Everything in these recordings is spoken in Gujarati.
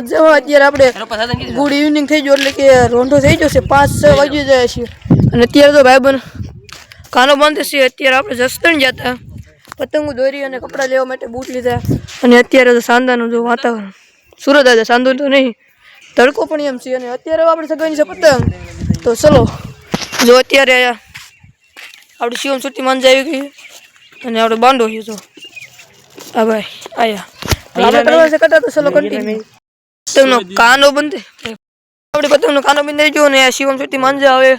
અત્યારે આપણે ગુડ ઇવનિંગ થઈ ગયો એટલે કે રોંઢો થઈ જશે પાંચ છ વાગી જાય છે. અને અત્યારે તો ભાઈ બન કાનો બંધ છે. અત્યારે આપણે જસદણ જતા પતંગો દોરી અને કપડાં લેવા માટે બૂટ લીધા. અને અત્યારે તો સાંદાનું જો વાતાવરણ. સુરત આજે સાંદો તો નહીં. તડકો પણ એમ છે. અને અત્યારે આપણે સગાઈ છે પતંગ. તો ચલો જો અત્યારે આપણે શિવમ સુરતી માંજા આવી ગઈ. અને આપણે બાંડો છે તો હા ભાઈ આયા. આપણે કરવા છે કટા તો ચલો કન્ટિન્યુ પતંગનો કાનો બંધ આપણે પતંગનો કાનો બંધાઈ ગયો ને આ શિવમ સુધી માંજા આવે.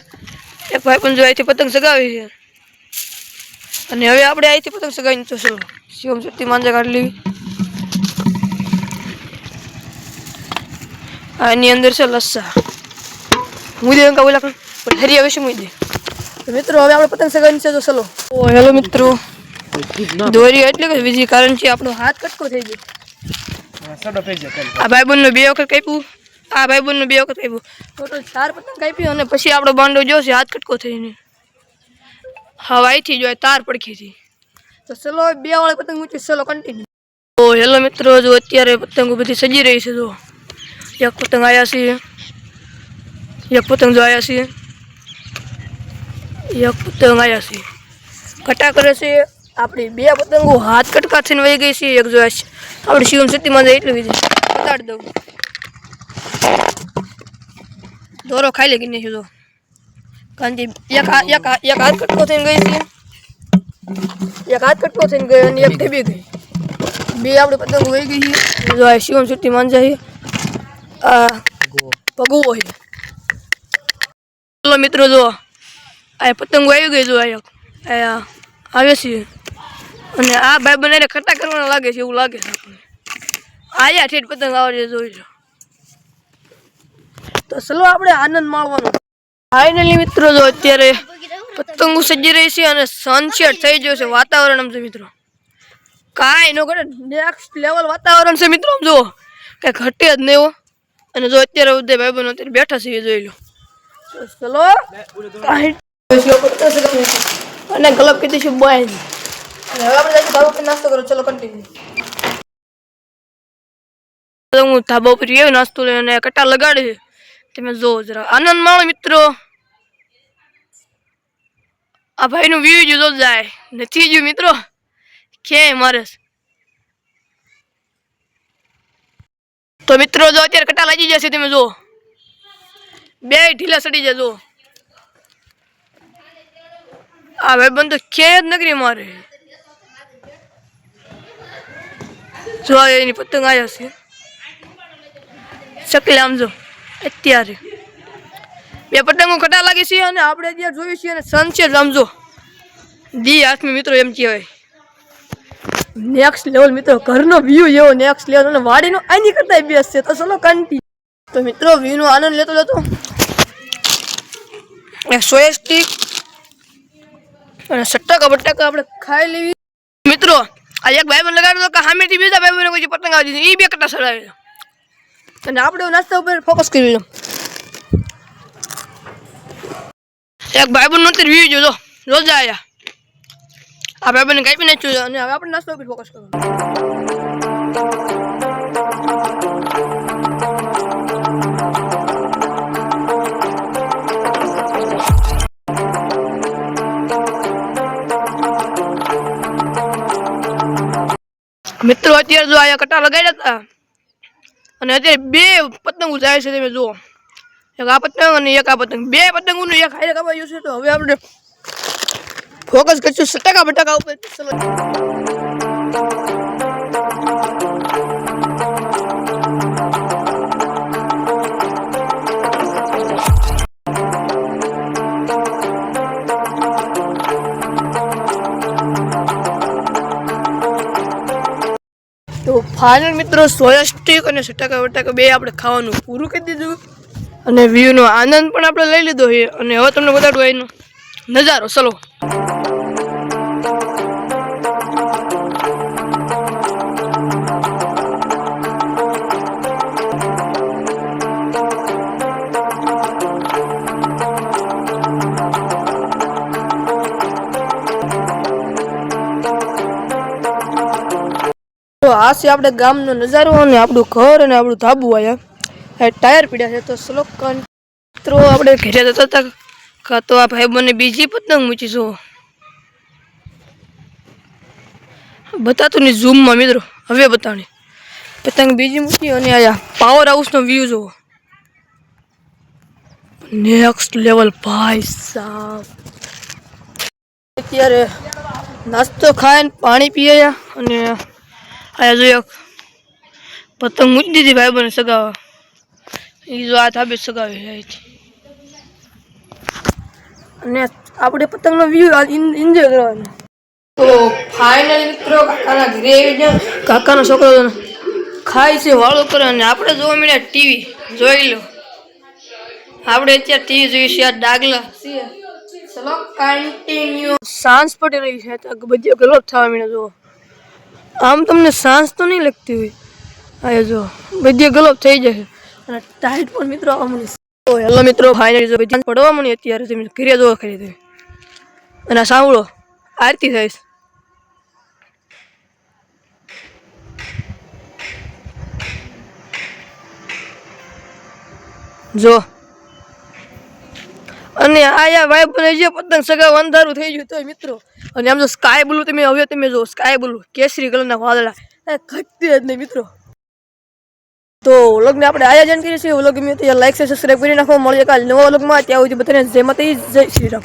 એક ભાઈ પણ જો અહીંથી પતંગ સગાવી છે. અને હવે આપણે અહીંથી પતંગ સગાવીને તો શું? શિવમ સુધી માંજા કાઢી લેવી. આ એની અંદર છે લસ્સા. હું દે અંકા ઓલા પણ હરી આવે છે હું દે મિત્રો હવે આપણે પતંગ સગાવીને છે તો ચલો. ઓ હેલો મિત્રો. દોરી એટલે કે બીજી કારણ છે આપણો હાથ કટકો થઈ ગયો. આ ભાઈબંધનું બે વખત કાપ્યું? આ ભાઈબંધનું બે વખત કાપ્યું? ટોટલ ચાર પતંગ કાપ્યું અને પછી આપણો બાંડો જોશે, હાથ કટકો થઈને. હવાઈથી જોઈએ તાર પડખીથી તો ચલો બે વાળી પતંગ ઊંચી ચલો કન્ટિન્યુ તો હેલો મિત્રો, જો અત્યારે પતંગો બધી સજી રહી છે, જો. એક પતંગ આવ્યા છે. એક પતંગ જો આવ્યા છે. એક પતંગ આવ્યા છે. કટા કરે છે? આપણી બે પતંગો હાથ કટકા થઈને વહી ગઈ છે, એક જો આ છે. આપણે શિવમ સિટીમાં જાય એટલું કીધું પતાડી દઉં. દોરો ખાઈ લે કે નહીં જો કારણ કે એક હા- એક હા- એક હાથ કટકો થઈને ગઈ છે. એક હાથ કટકો થઈને ગઈ અને એક ઢબી ગઈ. બે આપણે પતંગો વહી ગઈ છે. જો આ શિવમ સિટી માંજા છે. આ ભગવો છે. ચલો મિત્રો, જો આ પતંગો આવી ગઈ, જો આ એક. આ આવે છે. અને આ ભાઈ બનાવીને ખટા કરવાના લાગે છે એવું લાગે છે આપણને. આયા ઠેઠ પતંગ આવડે જોઈ લો. તો ચલો આપણે આનંદ માણવાનો. ફાઇનલી મિત્રો જો અત્યારે પતંગો સજી રહી છે અને સનસેટ થઈ ગયો છે વાતાવરણ આમ છે મિત્રો. કાંઈ નો ઘટે નેક્સ્ટ લેવલ વાતાવરણ છે મિત્રો આમ જુઓ કાંઈ ઘટે જ નહીં હો. અને જો અત્યારે ઉદય ભાઈ બનો અત્યારે બેઠા છે એ જોઈ લો. ચલો. કાંઈ અને ગલબ કીધી છે બોય. અને હવે આપણે જઈશું ધાબા પર નાસ્તો કરો ચલો કન્ટિન્યુ હું ધાબા ઉપર આવ્યો નાસ્તો લઈને કટા લગાડે તમે જોવો જરા. આનંદ માણો મિત્રો. આ ભાઈનું વ્યૂ જો જાય. નથી ગયું મિત્રો. કે મારે. તો મિત્રો જો અત્યારે કટા લાગી જશે તમે જો બે ઢીલા સડી જાય જો આ ભાઈ બંધ કે જ નગરી મારે. જો એની પતંગ આવ્યા છે. શકલે આમ અત્યારે. બે પતંગો કટા લાગી છે અને આપણે ત્યાં જોયું છે અને સનસેટ આમ જો. દી આત્મી મિત્રો એમ કહેવાય. નેક્સ્ટ લેવલ મિત્રો, ઘરનો વ્યૂ એવો નેક્સ્ટ લેવલ અને વાડીનો આની કરતા બેસ છે. તો ચલો કંટી તો મિત્રો વ્યૂનો આનંદ લેતો લેતો સોયા સ્ટીક અને સટ્ટાકા બટ્ટાકા આપણે ખાઈ લેવી. મિત્રો, આ એક ભાઈ લગાડ્યો તો કે સામેથી બીજા ભાઈ કોઈ પતંગ આવી દીધી એ બે કટા સડાવી અને આપણે નાસ્તા ઉપર ફોકસ કરી એક ભાઈ બંધ નહોતી વ્યૂ જોજો રોજ આયા. આ ભાઈ બંને કાપી નાખ્યું અને હવે આપણે નાસ્તા ઉપર ફોકસ કરવાનું. મિત્રો અત્યારે જો અહીંયા કટા લગાડ્યા હતા. અને અત્યારે બે પતંગો જાય છે તમે જુઓ. એક આ પતંગ અને એક આ પતંગ. બે પતંગોનું એક હારે કપાયું છે તો હવે આપણે ફોકસ કરશું સટાકા બટાકા ઉપર. ચલો ફાઇનલ મિત્રો સોયા સ્ટીક અને સટાકા વટાકા બે આપણે ખાવાનું પૂરું કરી દીધું. અને વ્યૂનો આનંદ પણ આપણે લઈ લીધો છે. અને હવે તમને બતાડું એનો નજારો. ચલો. આ છે આપણે ગામનો નજારો અને આપણું ઘર અને આપણું ધાબુ આયા ટાયર પીડ્યા છે તો સ્લોક મિત્રો, આપણે ઘેરે જતા હતા. કાં તો આ ભાઈ બંને બીજી પતંગ મૂકી બતાતું નહીં ઝૂમમાં, મિત્રો. હવે બતાવણી પતંગ બીજી મૂકી અને આયા પાવર હાઉસનો વ્યૂ જુઓ. નેક્સ્ટ લેવલ ભાઈ સાહેબ અત્યારે નાસ્તો ખાય પાણી પીએ અને આયા જોયો પતંગ મૂકી દીધી ભાઈ બને સગાવા એ જો હાથ આપે સગાવી જાય છે. અને આપણે પતંગનો વ્યૂ એન્જોય કરવાનો. તો ફાઇનલ મિત્રો કાકાના ઘરે આવી ગયા. કાકાનો છોકરો ખાય છે વાળો કરે અને આપણે જોવા મળ્યા ટીવી. જોઈ લો. આપણે અત્યારે ટીવી જોઈએ છીએ આ ડાગલા. ચલો કન્ટિન્યુ સાંજ પડી રહી છે તો બધી ગલોપ થવા મળ્યા જુઓ. આમ તમને સાંજ તો નહીં લગતી હોય. આ જો, બધી ગલોપ થઈ જશે. અને ટાઈટ પણ મિત્રો આવવા મળી તો હેલો મિત્રો ફાઇનલી જો બધી પડવા મળી અત્યારે તમે ઘરે જોવા ખરી તમે. અને સાંભળો, આરતી થઈશ જો. અને આયા ભાઈ બને જે પતંગ સગા અંધારું થઈ ગયું તોય મિત્રો. અને આમ જો સ્કાય બ્લુ તમે હવે તમે જો સ્કાય બ્લુ કેસરી કલરના વાદળા. ઘટતી જ નહીં મિત્રો. તો વ્લોગને આપણે આયોજન કરીએ છીએ. વ્લોગ ગમ્યું તો લાઈક સબસ્ક્રાઈબ કરી નાખો. મળીએ કાલે નવા વ્લોગમાં. ત્યાં સુધી બધાને જેમાં જય શ્રી રામ.